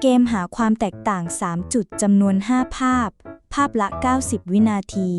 เกมหาความแตกต่าง 3 จุดจำนวน 5 ภาพ ภาพละ 90 วินาที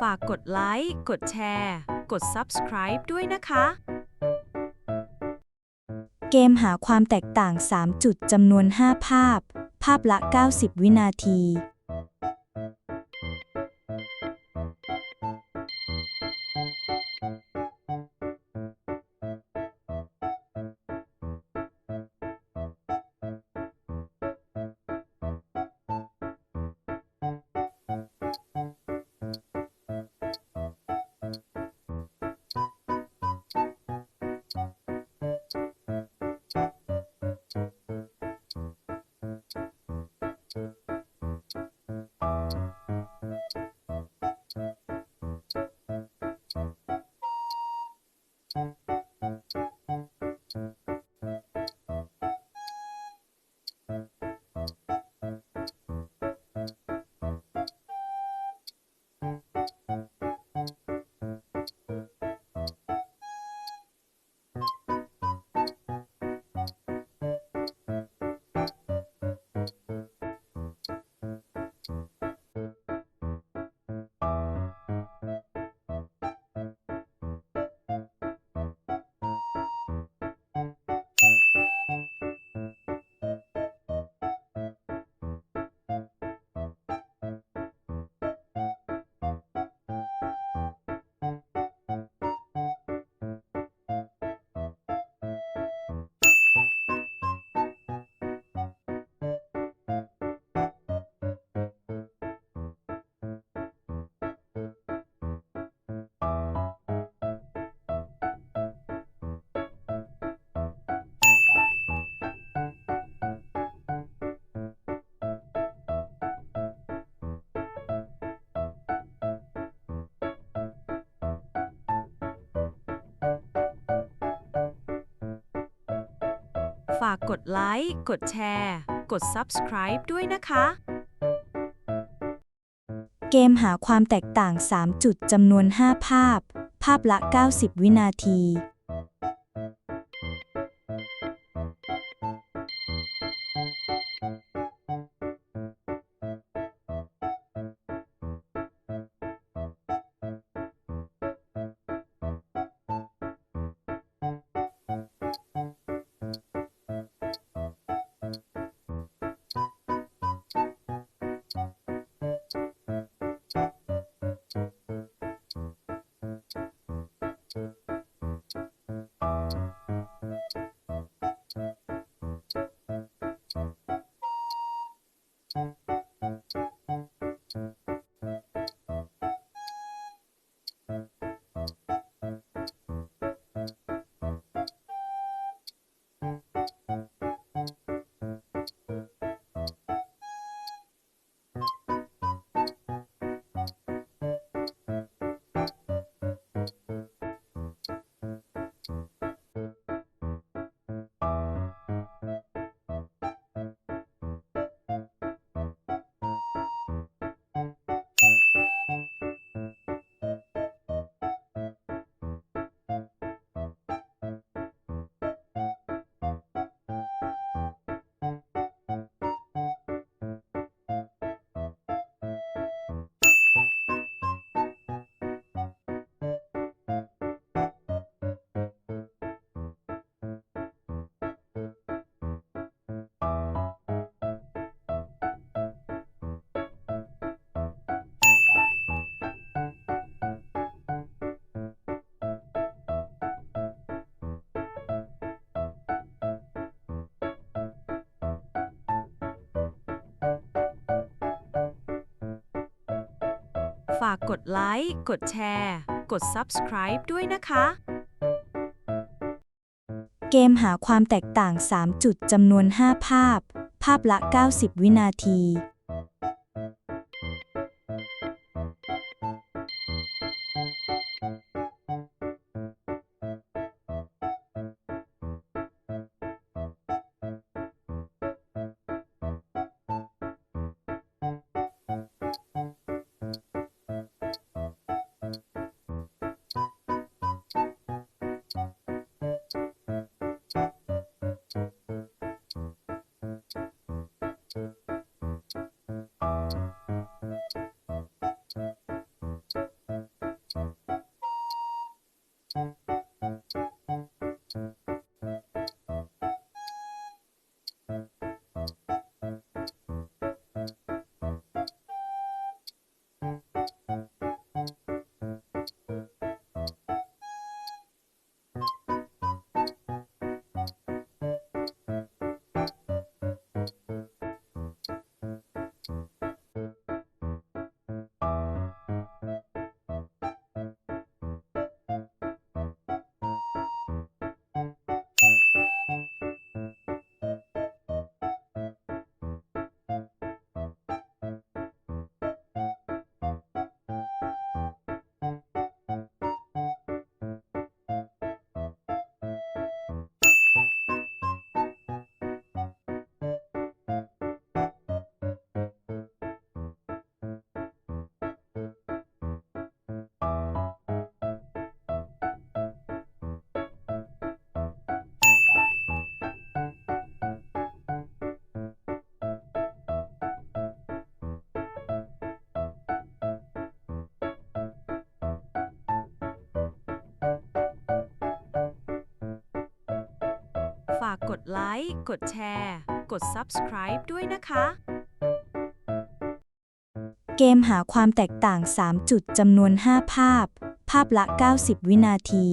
ฝากกดไลค์ กดแชร์ กด subscribe ด้วยนะคะ เกมหาความแตกต่าง 3 จุดจำนวน 5 ภาพ ภาพละ 90 วินาที ฝากกดไลค์ กดแชร์ กด subscribe ด้วยนะคะ เกมหาความแตกต่าง 3 จุดจำนวน 5 ภาพ ภาพละ 90 วินาที ฝากกดไลค์ กดแชร์ กด subscribe ด้วยนะคะ เกมหาความแตกต่าง 3 จุดจำนวน 5 ภาพ ภาพละ 90 วินาทีากกดไลค์ กดแชร์ กด subscribe ด้วยนะคะ เกมหาความแตกต่าง 3 จุดจำนวน 5 ภาพ ภาพละ 90 วินาที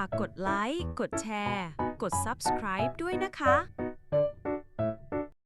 ากกดไลค์ กดแชร์ กด subscribe ด้วยนะคะ